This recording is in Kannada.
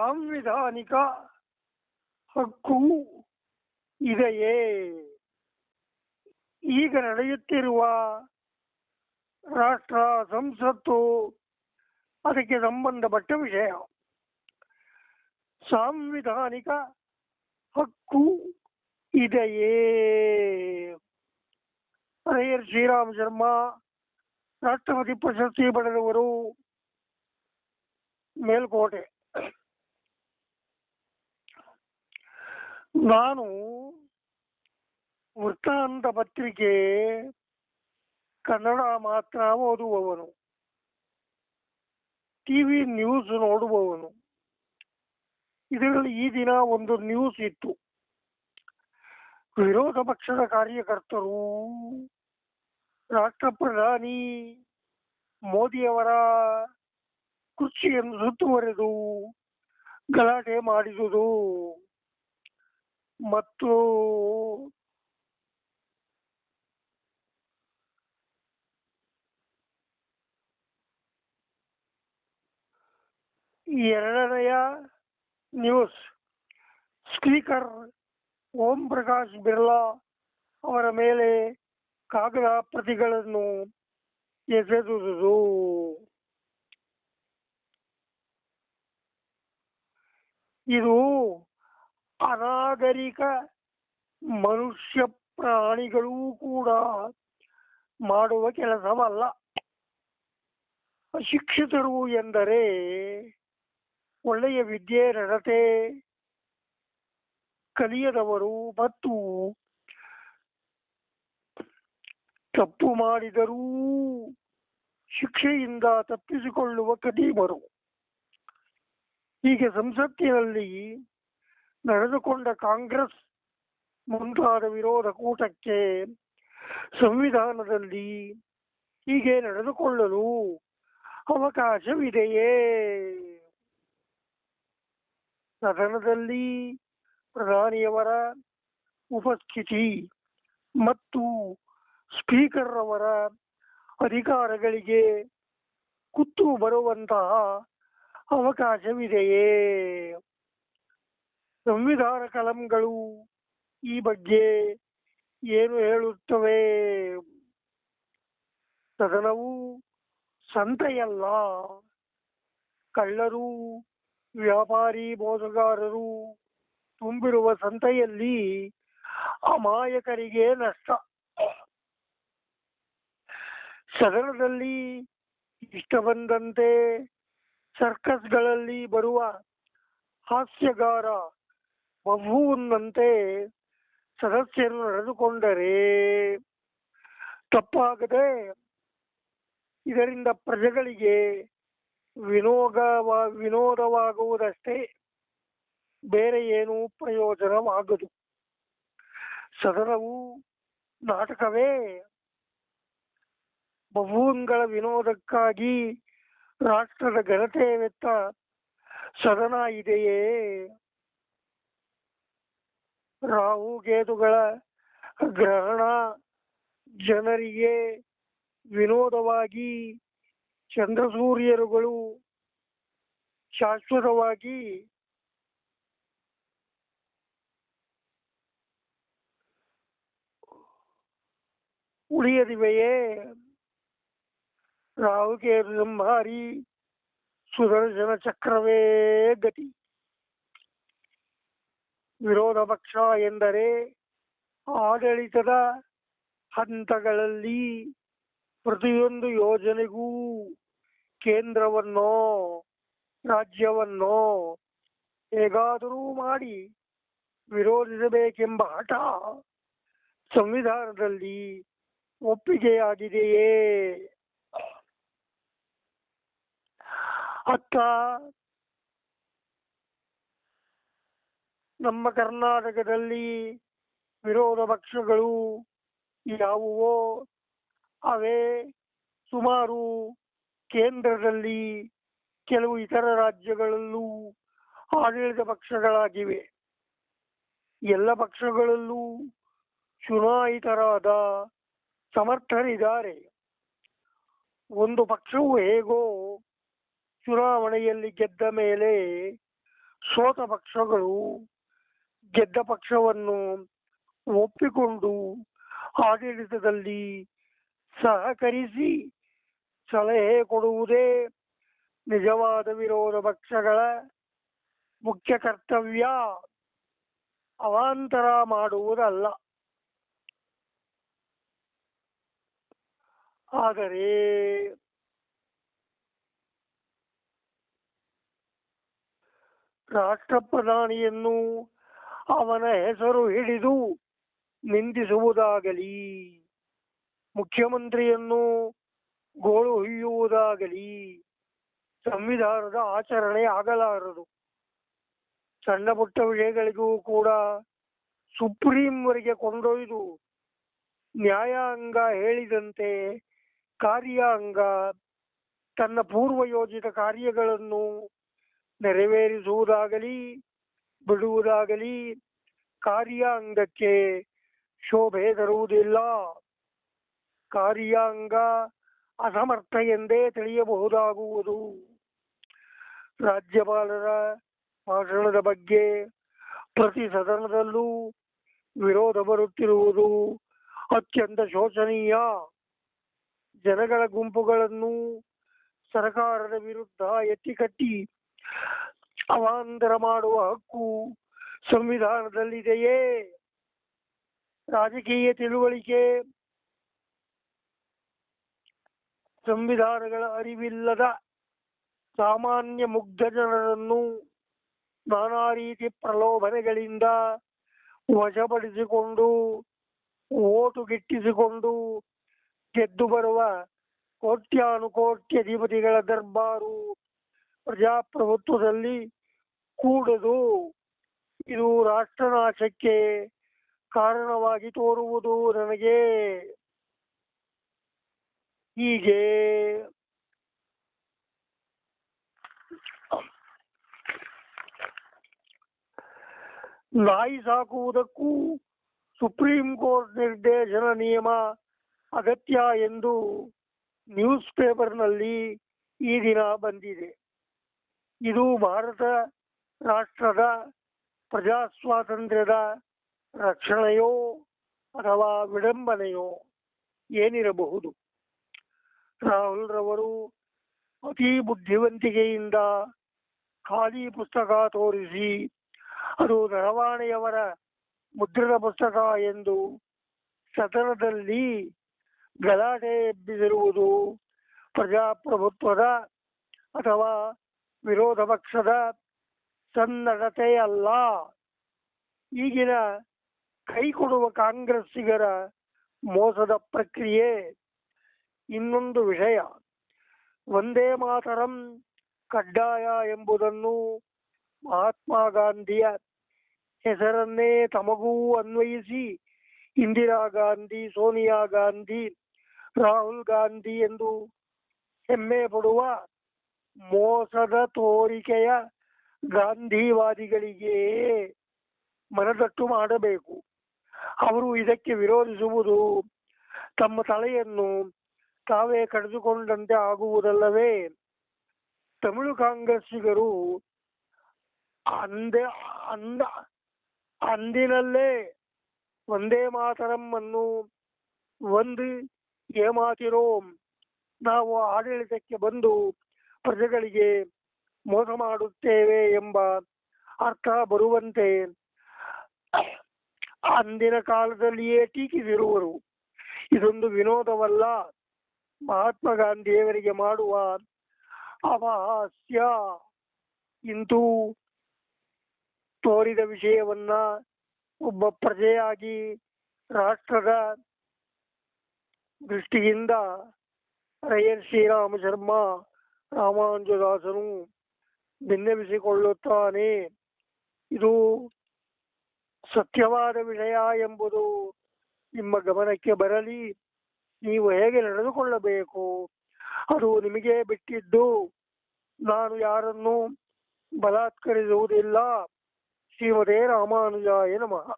ಸಾಂವಿಧಾನಿಕ ಹಕ್ಕು ಇದೆಯೇ? ಈಗ ನಡೆಯುತ್ತಿರುವ ರಾಷ್ಟ್ರ ಸಂಸತ್ತು ಅದಕ್ಕೆ ಸಂಬಂಧಪಟ್ಟ ವಿಷಯ. ಸಾಂವಿಧಾನಿಕ ಹಕ್ಕು ಇದೆಯೇ? ಅಯ್ಯರ್ ಶ್ರೀರಾಮ್ ಶರ್ಮಾ, ರಾಷ್ಟ್ರಪತಿ ಪ್ರಶಸ್ತಿ ಪಡೆದವರು ಮೇಲ್ಕೋಟೆ. ನಾನು ವೃತ್ತಾಂತ ಪತ್ರಿಕೆ ಕನ್ನಡ ಮಾತ್ರ ಓದುವವನು. TV news ನೋಡುವವನು. ಇದರಲ್ಲಿ ಈ ದಿನ ಒಂದು ನ್ಯೂಸ್ ಇತ್ತು. ವಿರೋಧ ಪಕ್ಷದ ಕಾರ್ಯಕರ್ತರು, ರಾಷ್ಟ್ರ ಪ್ರಧಾನಿ ಮೋದಿಯವರ ಕುರ್ಚಿಯನ್ನು ಸುತ್ತುವರೆದು ಗಲಾಟೆ ಮಾಡಿದುದು. ಮತ್ತು ಎರಡನೆಯ ನ್ಯೂಸ್ ಸ್ಪೀಕರ್ ಓಂ ಪ್ರಕಾಶ್ ಬಿರ್ಲಾ ಅವರ ಮೇಲೆ ಕಾಗದ ಪ್ರತಿಗಳನ್ನು ಎಸೆದುದು ಇದು ಅನಾಗರಿಕ ಮನುಷ್ಯ ಪ್ರಾಣಿಗಳೂ ಕೂಡ ಮಾಡುವ ಕೆಲಸವಲ್ಲ. ಅಶಿಕ್ಷಿತರು ಎಂದರೆ ಒಳ್ಳೆಯ ವಿದ್ಯೆ, ನಡತೆ ಕಲಿಯದವರು ಮತ್ತು ತಪ್ಪು ಮಾಡಿದರೂ ಶಿಕ್ಷೆಯಿಂದ ತಪ್ಪಿಸಿಕೊಳ್ಳುವ ಕದೀಮರು. ಹೀಗೆ ಸಂಸತ್ತಿನಲ್ಲಿ ನಡೆದುಕೊಂಡ ಕಾಂಗ್ರೆಸ್ ಮುಂತಾದ ವಿರೋಧ ಕೂಟಕ್ಕೆ ಸಂವಿಧಾನದಲ್ಲಿ ಹೀಗೆ ನಡೆದುಕೊಳ್ಳಲು ಅವಕಾಶವಿದೆಯೇ? ಸದನದಲ್ಲಿ ಪ್ರಧಾನಿಯವರ ಉಪಸ್ಥಿತಿ ಮತ್ತು ಸ್ಪೀಕರ್ ಅವರ ಅಧಿಕಾರಗಳಿಗೆ ಕುತ್ತು ಬರುವಂತಹ ಅವಕಾಶವಿದೆಯೇ? ಸಂವಿಧಾನ ಕಲಂಗಳು ಈ ಬಗ್ಗೆ ಏನು ಹೇಳುತ್ತವೆ? ಸದನವು ಸಂತೆಯಲ್ಲ. ಕಳ್ಳರು, ವ್ಯಾಪಾರಿ, ಮೋಸಗಾರರು ತುಂಬಿರುವ ಸಂತೆಯಲ್ಲಿ ಅಮಾಯಕರಿಗೆ ನಷ್ಟ. ಸದನದಲ್ಲಿ ಇಷ್ಟ ಬಂದಂತೆ ಸರ್ಕಸ್ಗಳಲ್ಲಿ ಬರುವ ಹಾಸ್ಯಗಾರ ಬಬೂನ್ನಂತೆ ಸದಸ್ಯರು ನಡೆದುಕೊಂಡರೆ ತಪ್ಪಾಗದೆ ಇದರಿಂದ ಪ್ರಜೆಗಳಿಗೆ ವಿನೋದ ವಿನೋದವಾಗುವುದಷ್ಟೇ ಬೇರೆ ಏನೂ ಪ್ರಯೋಜನವಾಗದು. ಸದನವು ನಾಟಕವೇ. ಬಬೂನ್ಗಳ ವಿನೋದಕ್ಕಾಗಿ ರಾಷ್ಟ್ರದ ಘನತೆ ವೆತ್ತ ಸದನ ಇದೆಯೇ. ರಾಹು ಕೇತುಗಳ ಗ್ರಹಣ ಜನರಿಗೆ ವಿನೋದವಾಗಿ ಚಂದ್ರ ಸೂರ್ಯರುಗಳು ಶಾಶ್ವತವಾಗಿ ಉಳಿಯದಿವೆಯೇ? ರಾಹುಕೇತು ಸಂಹಾರಿ ಸುದರ್ಶನ ಚಕ್ರವೇ ಗತಿ. ವಿರೋಧ ಪಕ್ಷ ಎಂದರೆ ಆಡಳಿತದ ಹಂತಗಳಲ್ಲಿ ಪ್ರತಿಯೊಂದು ಯೋಜನೆಗೂ ಕೇಂದ್ರವನ್ನೋ, ರಾಜ್ಯವನ್ನೋ ಹೇಗಾದರೂ ಮಾಡಿ ವಿರೋಧಿಸಬೇಕೆಂಬ ಹಠ ಸಂವಿಧಾನದಲ್ಲಿ ಒಪ್ಪಿಗೆಯಾಗಿದೆಯೇ? ಅತ್ತ ನಮ್ಮ ಕರ್ನಾಟಕದಲ್ಲಿ ವಿರೋಧ ಪಕ್ಷಗಳು ಯಾವುವೋ, ಅವೇ ಸುಮಾರು ಕೇಂದ್ರದಲ್ಲಿ ಕೆಲವು ಇತರ ರಾಜ್ಯಗಳಲ್ಲೂ ಆಡಳಿತ ಪಕ್ಷಗಳಾಗಿವೆ. ಎಲ್ಲ ಪಕ್ಷಗಳಲ್ಲೂ ಚುನಾಯಿತರಾದ ಸಮರ್ಥರಿದ್ದಾರೆ. ಒಂದು ಪಕ್ಷವು ಹೇಗೋ ಚುನಾವಣೆಯಲ್ಲಿ ಗೆದ್ದ ಮೇಲೆ ಸೋತ ಪಕ್ಷಗಳು ಗೆದ್ದ ಪಕ್ಷವನ್ನು ಒಪ್ಪಿಕೊಂಡು ಆಡಳಿತದಲ್ಲಿ ಸಹಕರಿಸಿ ಸಲಹೆ ಕೊಡುವುದೇ ನಿಜವಾದ ವಿರೋಧ ಪಕ್ಷಗಳ ಮುಖ್ಯ ಕರ್ತವ್ಯ. ಅವಾಂತರ ಮಾಡುವುದಲ್ಲ. ಆದರೆ ರಾಷ್ಟ್ರ ಪ್ರಧಾನಿಯನ್ನು ಅವನ ಹೆಸರು ಹಿಡಿದು ನಿಂದಿಸುವುದಾಗಲಿ, ಮುಖ್ಯಮಂತ್ರಿಯನ್ನು ಗೋಳು ಹೊಯ್ಯುವುದಾಗಲಿ ಸಂವಿಧಾನದ ಆಚರಣೆ ಆಗಲಾರದು. ಸಣ್ಣ ಪುಟ್ಟ ವಿಷಯಗಳಿಗೂ ಕೂಡ ಸುಪ್ರೀಂವರೆಗೆ ಕೊಂಡೊಯ್ದು ನ್ಯಾಯಾಂಗ ಹೇಳಿದಂತೆ ಕಾರ್ಯಾಂಗ ತನ್ನ ಪೂರ್ವಯೋಜಿತ ಕಾರ್ಯಗಳನ್ನು ನೆರವೇರಿಸುವುದಾಗಲಿ ಬಿಡುವುದಾಗಲಿ, ಕಾರ್ಯಾಂಗಕ್ಕೆ ಶೋಭೆ ತರುವುದಿಲ್ಲ. ಕಾರ್ಯಾಂಗ ಅಸಮರ್ಥ ಎಂದೇ ತಿಳಿಯಬಹುದಾಗುವುದು. ರಾಜ್ಯಪಾಲರ ಭಾಷಣದ ಬಗ್ಗೆ ಪ್ರತಿ ಸದನದಲ್ಲೂ ವಿರೋಧ ಬರುತ್ತಿರುವುದು ಅತ್ಯಂತ ಶೋಚನೀಯ. ಜನಗಳ ಗುಂಪುಗಳನ್ನು ಸರ್ಕಾರದ ವಿರುದ್ಧ ಎತ್ತಿಕಟ್ಟಿ ಅವಾಂತರ ಮಾಡುವ ಹಕ್ಕು ಸಂವಿಧಾನದಲ್ಲಿದೆಯೇ? ರಾಜಕೀಯ ತಿಳುವಳಿಕೆ ಸಂವಿಧಾನಗಳ ಅರಿವಿಲ್ಲದ ಸಾಮಾನ್ಯ ಮುಗ್ಧ ಜನರನ್ನು ನಾನಾ ರೀತಿ ಪ್ರಲೋಭನೆಗಳಿಂದ ವಶಪಡಿಸಿಕೊಂಡು, ಓಟು ಗಿಟ್ಟಿಸಿಕೊಂಡು ಗೆದ್ದು ಬರುವ ಕೋಟ್ಯಾನುಕೋಟ್ಯ ಅಧಿಪತಿಗಳ ದರ್ಬಾರು ಪ್ರಜಾಪ್ರಭುತ್ವದಲ್ಲಿ ಕೂಡದು ಇದು ರಾಷ್ಟ್ರನಾಶಕ್ಕೆ ಕಾರಣವಾಗಿ ತೋರುವುದು ನನಗೆ ಹೀಗೆ. ನಾಯಿ ಸಾಕುವುದಕ್ಕೂ ಸುಪ್ರೀಂ ಕೋರ್ಟ್ ನಿರ್ದೇಶನ ನಿಯಮ ಅಗತ್ಯ ಎಂದು ನ್ಯೂಸ್ ಪೇಪರ್ನಲ್ಲಿ ಈ ದಿನ ಬಂದಿದೆ. ಇದು ಭಾರತ ರಾಷ್ಟ್ರದ ಪ್ರಜಾಸ್ವಾತಂತ್ರ್ಯದ ರಕ್ಷಣೆಯೋ ಅಥವಾ ವಿಡಂಬನೆಯೋ ಏನಿರಬಹುದು? ರಾಹುಲ್ ರವರು ಅತಿ ಬುದ್ಧಿವಂತಿಕೆಯಿಂದ ಖಾಲಿ ಪುಸ್ತಕ ತೋರಿಸಿ, ಅದು ನರವಾಣೆಯವರ ಮುದ್ರಿತ ಪುಸ್ತಕ ಎಂದು ಸದನದಲ್ಲಿ ಗಲಾಟೆ ಎಬ್ಬಿಸಿರುವುದು ಪ್ರಜಾಪ್ರಭುತ್ವದ ಅಥವಾ ವಿರೋಧ ಪಕ್ಷದ ಸನ್ನಡತೆಯಲ್ಲ. ಈಗಿನ ಕೈ ಕೊಡುವ ಕಾಂಗ್ರೆಸ್ಸಿಗರ ಮೋಸದ ಪ್ರಕ್ರಿಯೆ ಇನ್ನೊಂದು ವಿಷಯ. ಒಂದೇ ಮಾತರಂ ಕಡ್ಡಾಯ ಎಂಬುದನ್ನು ಮಹಾತ್ಮ ಗಾಂಧಿಯ ಹೆಸರನ್ನೇ ತಮಗೂ ಅನ್ವಯಿಸಿ ಇಂದಿರಾ ಗಾಂಧಿ, ಸೋನಿಯಾ ಗಾಂಧಿ, ರಾಹುಲ್ ಗಾಂಧಿ ಎಂದು ಹೆಮ್ಮೆ ಪಡುವ ಮೋಸದ ತೋರಿಕೆಯ ಗಾಂಧಿವಾದಿಗಳಿಗೆ ಮನದಟ್ಟು ಮಾಡಬೇಕು. ಅವರು ಇದಕ್ಕೆ ವಿರೋಧಿಸುವುದು ತಮ್ಮ ತಲೆಯನ್ನು ತಾವೇ ಕಡಿದುಕೊಂಡಂತೆ ಆಗುವುದಲ್ಲವೇ? ತಮಿಳು ಕಾಂಗ್ರೆಸ್ಸಿಗರು ಅಂದೆ, ಅಂದ, ಅಂದಿನಲ್ಲೇ ಒಂದೇ ಮಾತರಂ ಅನ್ನು ಒಂದು ಏಮಾತಿರೋಂ ನಾವು ಆಡಳಿತಕ್ಕೆ ಬಂದು ಪ್ರಜೆಗಳಿಗೆ ಮೋಸ ಮಾಡುತ್ತೇವೆ ಎಂಬ ಅರ್ಥ ಬರುವಂತೆ ಅಂದಿನ ಕಾಲದಲ್ಲಿಯೇ ಟೀಕಿಸಿರುವರು. ಇದೊಂದು ವಿನೋದವಲ್ಲ. ಮಹಾತ್ಮ ಗಾಂಧಿಯವರಿಗೆ ಮಾಡುವ ಅವಹಾಸ್ಯ ಇಂತೂ ತೋರಿದ ವಿಷಯವನ್ನ ಒಬ್ಬ ಪ್ರಜೆಯಾಗಿ ರಾಷ್ಟ್ರದ ದೃಷ್ಟಿಯಿಂದ ರೈಯರ್ ಶ್ರೀರಾಮ ಶರ್ಮ ರಾಮಾನುಜದಾಸನು ಭಿನ್ನವಿಸಿಕೊಳ್ಳುತ್ತಾನೆ ಇದು ಸತ್ಯವಾದ ವಿಷಯ ಎಂಬುದು ನಿಮ್ಮ ಗಮನಕ್ಕೆ ಬರಲಿ. ನೀವು ಹೇಗೆ ನಡೆದುಕೊಳ್ಳಬೇಕು? ಅದು ನಿಮಗೆ ಬಿಟ್ಟಿದ್ದು. ನಾನು ಯಾರನ್ನು ಬಲಾತ್ಕರಿಸುವುದಿಲ್ಲ. ಶ್ರೀಮದೇ ರಾಮಾನುಜಾಯ ನಮಃ.